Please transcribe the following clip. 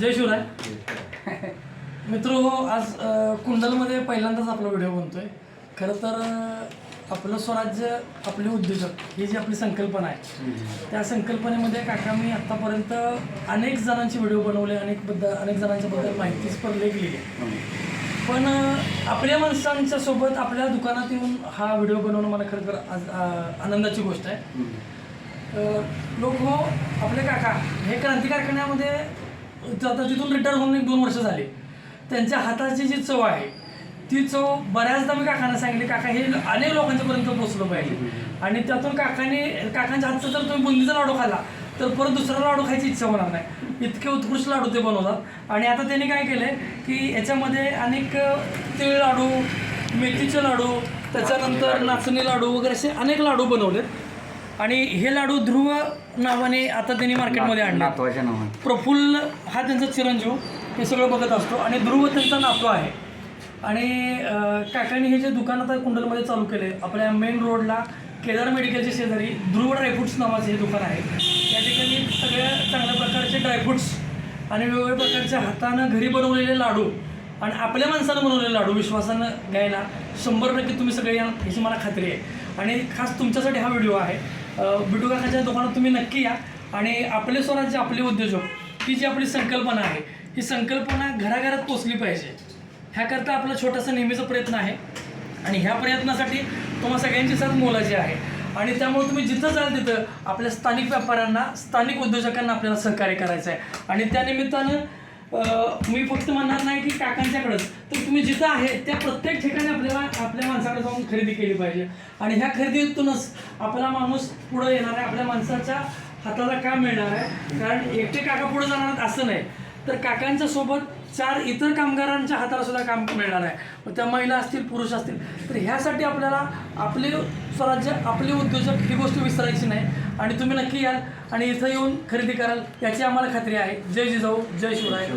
जय शिवराय. मित्र आज अ, कुंडलमध्ये पहिल्यांदाच आपला व्हिडिओ बनतोय. खरं तर आपलं स्वराज्य आपले उद्योजक ही जी आपली संकल्पना आहे त्या संकल्पनेमध्ये काका मी आत्तापर्यंत अनेक जणांचे व्हिडिओ बनवले अनेकबद्दल अनेक जणांच्या बद्दल माहितीच पण लेख लिहिले पण आपल्या माणसांच्या सोबत आपल्या दुकानात येऊन हा व्हिडिओ बनवणं मला खरं तर आज आनंदाची गोष्ट आहे. लोक हो आपले काका हे क्रांती कारखान्यामध्ये आता तिथून रिटायर होऊन एक दोन वर्ष झाले. त्यांच्या हाताची जी चव आहे ती चव बऱ्याचदा मी काकांना सांगितली काका हे अनेक लोकांच्यापर्यंत पोचलं पाहिजे. आणि त्यातून काकाने काकांच्या हातचा जर तुम्ही बुंदीचा लाडू खाल्ला तर परत दुसरा लाडू खायची इच्छा होणार नाही. इतके उत्कृष्ट लाडू ते बनवतात. आणि आता त्यांनी काय केलं की याच्यामध्ये अनेक तिळ लाडू मेथीचे लाडू त्याच्यानंतर नाचणी लाडू वगैरे असे अनेक लाडू बनवलेत. आणि हे लाडू ध्रुव नावाने आता त्यांनी मार्केटमध्ये आणले. नातवाच्या नावाने. प्रफुल्ल हा त्यांचा चिरंजीव हे सगळं बघत असतो. आणि ध्रुव त्यांचा नातू आहे. आणि अं, काकांनी हे जे दुकान आता कुंडलमध्ये चालू केले आपल्या मेन रोडला केदार मेडिकलच्या शेजारी ध्रुव ड्रायफ्रुट्स नावाचे हे दुकान आहे. या ठिकाणी सगळ्या चांगल्या प्रकारचे ड्रायफ्रुट्स आणि वेगवेगळ्या प्रकारच्या हातानं घरी बनवलेले लाडू आणि आपल्या माणसानं बनवलेले लाडू विश्वासानं घ्यायला शंभर टक्के तुम्ही सगळे या ह्याची मला खात्री आहे. आणि खास तुमच्यासाठी हा व्हिडिओ आहे. बिटू काकाच्या दुकानात तुम्ही नक्की या. आणि आपले स्वराज्य आपले उद्योजक ही जी आपली संकल्पना आहे ही संकल्पना घराघरात पोचली पाहिजे. ह्याकरता आपला छोटासा नेहमीचा प्रयत्न आहे. आणि ह्या प्रयत्नासाठी तुम्हा सगळ्यांची साथ मोलाची आहे. आणि त्यामुळे तुम्ही जिथं जाल तिथं आपल्या स्थानिक व्यापाऱ्यांना स्थानिक उद्योजकांना आपल्याला सहकार्य करायचं आहे आणि त्यानिमित्तानं मी फक्त म्हणणार नाही की काकांच्याकडंच. तर तुम्ही जिथं आहे त्या प्रत्येक ठिकाणी आपल्याला आपल्या माणसाकडे जाऊन खरेदी केली पाहिजे. आणि ह्या खरेदीतूनच आपला माणूस पुढं येणार आहे. आपल्या माणसाच्या हाताला काम मिळणार आहे? कारण एकटे काका पुढे जाणार असं नाही. तर काकांच्या सोबत चार इतर कामगारांच्या हाताला सुद्धा काम मिळणार आहे. मग त्या महिला असतील पुरुष असतील. तर ह्यासाठी आपल्याला आपले स्वराज्य आपले उद्योजक ही गोष्ट विसरायची नाही. आणि तुम्ही नक्की याल आणि इथं येऊन खरेदी कराल याची आम्हाला खात्री आहे. जय जिजाऊ जय शिवराय.